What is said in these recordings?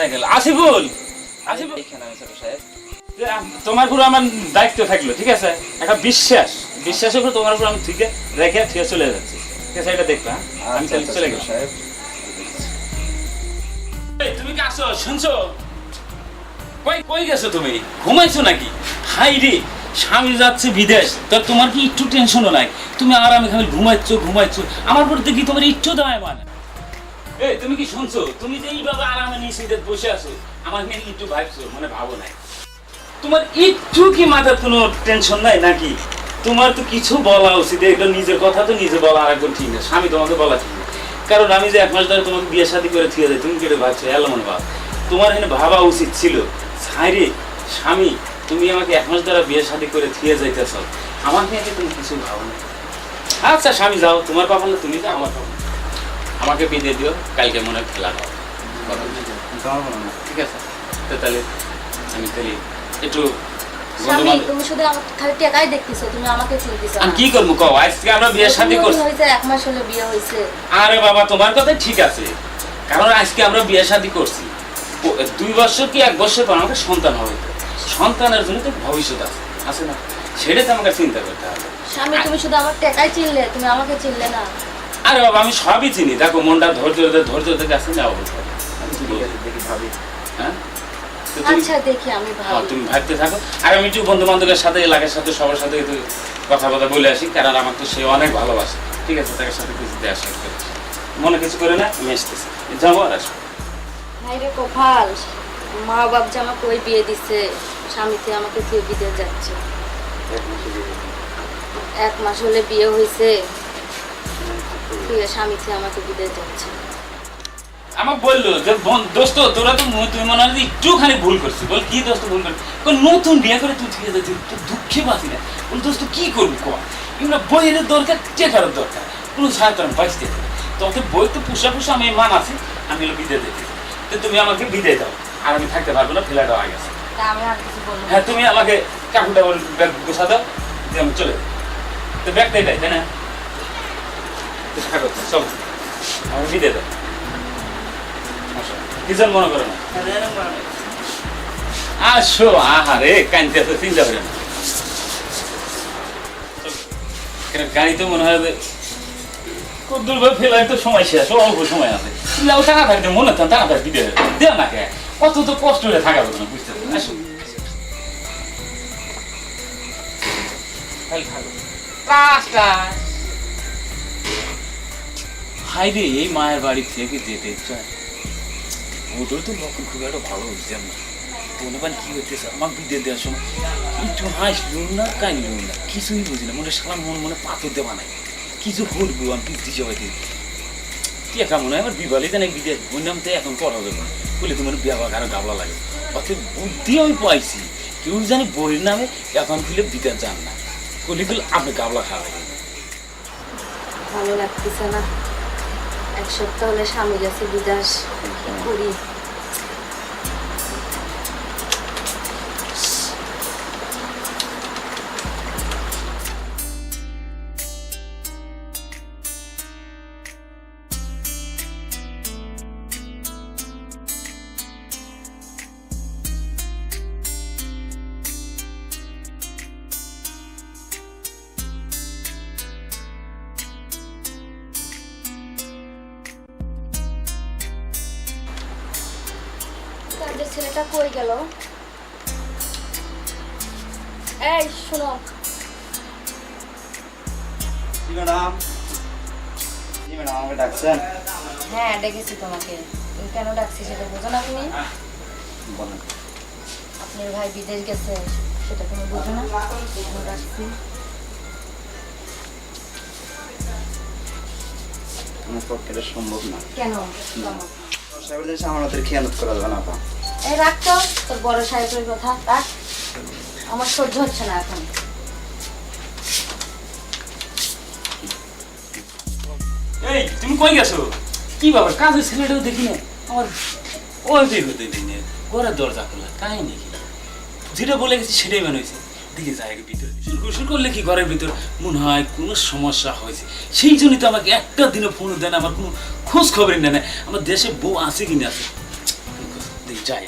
কোথায় গেল? আসিফুল! আসিফুল! এখানে আমি ছোট সাহেব। তোমার উপর আমার দায়িত্ব থাকল ঠিক আছে? একটা বিশ্বাস। বিশ্বাসের উপর তোমার উপর আমি ঠিক রেখে ঠিক চলে যাচ্ছি। ঠিক আছে এটা দেখবা হ্যাঁ? আমি আচ্ছা, তাহলে আচ্ছা, চলে গেলাম। সাহেব। তুমি কি আসো? শুনছো? কই কই গেছো তুমি? ঘুমাইছো নাকি? হাই রে স্বামী যাচ্ছে বিদেশ। তো তোমার কি একটু টেনশনও নাই? তুমি আরামে খালি ঘুমাচ্ছো ঘুমাচ্ছো। আমার পর কি তোমার একটু দায় মানে এই, তুমি কি শুনছো? তুমি যে এইভাবে আরামে নিশ্চিন্তে বসে আছো, আমার নিয়ে একটু ভাবছ মানে ভাবো নাই। তোমার একটু কি মাথার কোনো টেনশন নাই নাকি? তোমার তো কিছু বলা উচিত, এগুলো নিজের কথা তো নিজে বলা আর একবার ঠিক না, স্বামী তোমাকে বলা ঠিক না। কারণ আমি যে এক মাস ধরে তোমাকে বিয়ে শাদী করে থিয়ে যাই, তুমি কেটে ভাবছ? এমন ভাব তোমার এখানে ভাবা উচিত ছিল সাইরে স্বামী, তুমি আমাকে এক মাস ধরে বিয়ে শাদী করে থিয়ে যাইতেছ নিয়ে তুমি কিছু ভাবো না আচ্ছা স্বামী, যাও, তোমার কপালে তুমি যাও, আমার কপালে আমাকে বিদে দিও কালকে মনে খেলা হবে। ঠিক আছে। তো তাহলে আমি তাহলে একটু তুমি শুধু খালি টাকাই দেখতেছো তুমি আমাকে চিনতেছো আমি কি করব কও? আজকে আমরা বিয়ে শাদী করছি। হয়েছে এক মাস হলো বিয়ে হয়েছে। আরে বাবা তোমার কথা ঠিক আছে। কারণ আজকে আমরা বিয়ে শাদী করছি। দুই বছর কি এক বছর পর আমাকে সন্তান হবে? সন্তানের জন্য তো ভবিষ্যৎ আছে। আছে না? সেটা তো আমাকে চিন্তা করতে হবে। স্বামী তুমি শুধু আমার টাকাই চিনলে তুমি আমাকে চিনলে না। আরে বাবা আমি সবই চিনি। দেখো মনটা ধৈর্য ধরে ধৈর্য থেকে আছে না অবস্থা হ্যাঁ? তো আচ্ছা দেখি আমি হ্যাঁ, ভাবি তুমি ভাবতে থাকো। আর আমি একটু বন্ধু বান্ধবের সাথে এলাকার সাথে সবার সাথে একটু কথা কথা বলে আসি কারণ আমার তো সে অনেক ভালোবাসে। ঠিক আছে তার সাথে কিছু করে মনে কিছু করে না আমি আসতেছি। যাব আর আসব হাই রে কপাল মা বাপ যে আমাকে ওই বিয়ে দিছে স্বামীতে আমাকে বিদেশ যাচ্ছে। এক মাস হলে বিয়ে হয়েছে আমাকে বিদেশ আমাকে বলল যে বোন দোস্ত তোরা তো মু- তুই মনে হয় একটুখানি ভুল করছিস। বল কি দোস্ত ভুল করছিস? কোন নতুন বিয়ে করে তুই ঠিক আছে তুই দুঃখে বাঁচি না। বল দোস্ত কি করবি কর এগুলো বইয়ের দরকার টেকার দরকার। কোনো সাহায্য আমি বাঁচতে পারি তোকে বই তো পুষা পুষা আমি মান আছি আমি হলো বিদায় দিতে তো তুমি আমাকে বিদায় দাও। আর আমি থাকতে পারব না ফেলে দেওয়া গেছে। তা আমি আর কিছু বলব না। হ্যাঁ তুমি আমাকে কাকুটা ব্যাগ গোছা দাও যে আমি চলে যাই তো ব্যাগটা এটাই তাই না? তো থাকো চলো আমি বিদায় দাও। কিজন মনে করো না? আসো, আহারে কানতে কদ্দুর ফেলার তো সময় শেষ, অল্প সময় আছে। লাউ টাকা থাকতে মনে থান টাকা দেও না কে কত তো কষ্ট হয়ে থাকা বুঝতে পারছি আসো। খালি থাকো টাস টাস হাই রে এই মায়ের বাড়ি থেকে যেতে চায় ওদের তো লক্ষণ খুব একটা ভালো হচ্ছে না মনে কি হইতেছে আমার বিদ্যে দেওয়ার সময় একটু হাসলুম না কাইলুম না, কিছুই বুঝি না। মনে সালাম মন মনে পাথর দেওয়া নাই কিছু করব আমি পিস্তি সবাই কি একা মনে হয় আমার বিবালি জানে ওই নাম তো এখন পড়া হবে না। বলে তোমার বিয়া বা কারও গাবলা লাগে। অত বুদ্ধি আমি পাইছি। কেউ জানি বইয়ের নামে এখন খুলে বিদেশ যান না। কলি গুলো আপনি গাবলা খাওয়া লাগে। ভালো লাগতেছে না। এক সপ্তাহ হলে স্বামী গেছে বিদাস করি। তাদের ছেলেটা কই গেল? এই শোনো। জি ম্যাডাম। জি ম্যাডাম আমাকে ডাকছেন? হ্যাঁ ডেকেছি তোমাকে। তুমি কেন ডাকছি সেটা বোঝো না তুমি। বলেন। আপনার ভাই বিদেশ গেছে সেটা তুমি বোঝো না। ডাকছি। আমার পক্ষে সম্ভব না। কেন? আমার হাতের খেয়ানত করা যাবে না আপা। এই রাখতো তোর বড় সাহেবের কথা রাখ আমার সহ্য হচ্ছে না এখন। এই তুমি কই গেছো? কি বাবা কাজের ছেলেটাও দেখি না আমার ওই না ঘরের দরজা খোলা তাই নাকি যেটা বলে গেছি সেটাই মনে হয়েছে দিকে যায় আগে ভিতরে। শুরু শুরু করলে কি ঘরের ভিতর মনে হয় কোনো সমস্যা হয়েছে? সেই জন্যই তো আমাকে একটা দিনও ফোন দেয় না আমার কোনো খোঁজ খবরই নেয় না। আমার দেশে বউ আছে কি না আছে? যাই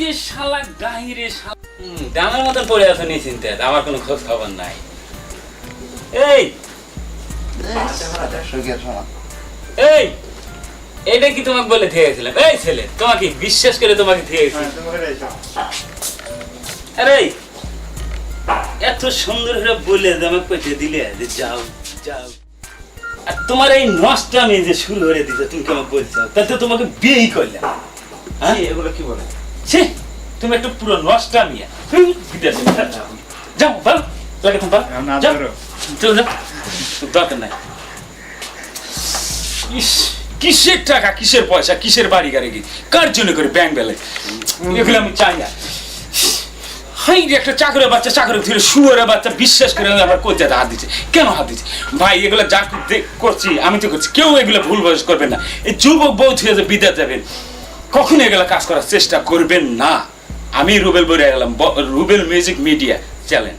রে শালা রে শালা। ডাঙার মতন পড়ে আছো নিশ্চিন্তে আমার কোনো খোঁজ খবর নাই। এই! এই! এটা কি তোমাকে বলে থেয়েছিলাম? এই ছেলে তোমাকে বিশ্বাস করে তোমাকে থেয়েছি। আরে এত সুন্দর করে বলে যে আমাকে পেটে দিলে যে যাও যাও। আর তোমার এই নষ্টামি যে শুরু করে দিতে তুমি কেমন বলছো? তাহলে তো তোমাকে বিয়েই করলাম। হ্যাঁ? এগুলো কি বলে? ছি তুমি একটু পুরো নষ্টামি হুম, বিদেশে যাও বল লাগে তুমি বল। না, যাও। যাও। দরকার নাই। ইস কিসের টাকা কিসের পয়সা কিসের বাড়ি গাড়ি? কি কার জন্য করে ব্যাংক বেলে? এগুলো আমি চাই না। হাই যে একটা চাকরের বাচ্চা চাকরি ধরে শুয়ারের বাচ্চা, বিশ্বাস করে আবার কোথায় হাত দিচ্ছে কেন হাত দিচ্ছে ভাই, এগুলো যা করছি, আমি তো করছি। কেউ এগুলো ভুল বয়স করবেন না। এই যুবক বউ থেকে যে বিদ্যা যাবেন কখনো এগুলো কাজ করার চেষ্টা করবেন না? আমি রুবেল বলে গেলাম রুবেল মিউজিক মিডিয়া চ্যানেল।